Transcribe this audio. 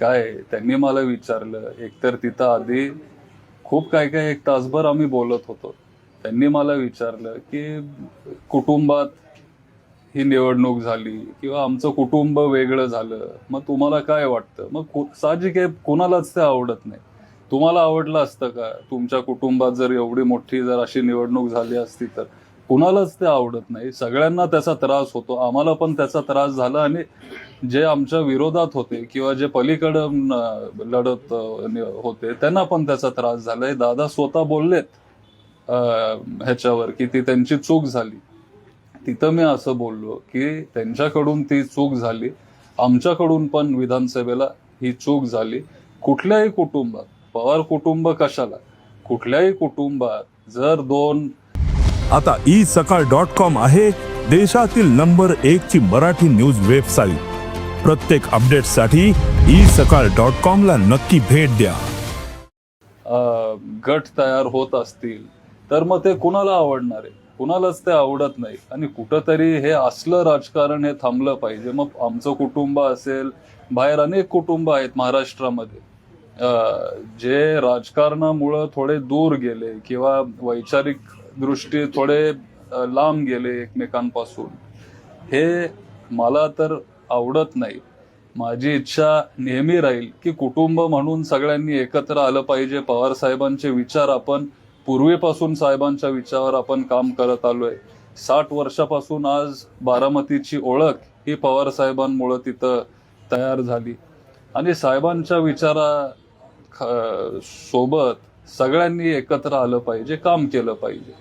काय त्यांनी मला विचारलं. एकतर तिथं आधी खूप काय काय एक तासभर आम्ही बोलत होतो. त्यांनी मला विचारलं की कुटुंबात ही निवडणूक झाली किंवा आमचं कुटुंब वेगळं झालं मग तुम्हाला काय वाटतं? मग साहजिक आहे कुणालाच ते आवडत नाही. तुम्हाला आवडलं असतं का? तुमच्या कुटुंबात जर एवढी मोठी जर अशी निवडणूक झाली असती तर. कुणालाच ते आवडत नाही. सगळ्यांना त्याचा त्रास होतो. आम्हाला पण त्याचा त्रास झाला आणि जे आमच्या विरोधात होते किंवा जे पलीकडं लढत होते त्यांना पण त्याचा त्रास झालाय. दादा स्वतः बोललेत ह्याच्यावर की ती त्यांची चूक झाली. तिथं मी असं बोललो की त्यांच्याकडून ती चूक झाली. आमच्याकडून पण विधानसभेला ही चूक झाली. कुठल्याही कुटुंबात पवार कुटुंब कशाला? कुठल्याही कुटुंबात जर दोन आता ई सकाळ डॉट कॉम आहे देशातील नंबर एक ची मराठी न्यूज वेबसाईट. प्रत्येक अपडेटसाठी ई सकाळ डॉट कॉम ला नक्की भेट द्या. गट तयार होत असतील तर मग ते कुणाला आवडणार आहे? कुणालाच ते आवडत नाही. आणि कुठंतरी हे असलं राजकारण हे थांबलं पाहिजे. मग आमचं कुटुंब असेल बाहेर अनेक कुटुंब आहेत महाराष्ट्रामध्ये. जे राजकारणामुळं थोडे दूर गेले किंवा वैचारिक दृष्टी थोडे लांब गेले एकमेकांपासून. हे मला तर आवडत नाही. माझी इच्छा नेहमी राहील की कुटुंब म्हणून सगळ्यांनी एकत्र आलं पाहिजे. पवार साहेबांचे विचार आपण पूर्वीपासून साहेबांच्या विचारावर आपण काम करत आलोय. साठ वर्षापासून आज बारामतीची ओळख ही पवार साहेबांमुळं तिथं तयार झाली. आणि साहेबांच्या विचारा सोबत सगळ्यांनी एकत्र आलं पाहिजे काम केलं पाहिजे.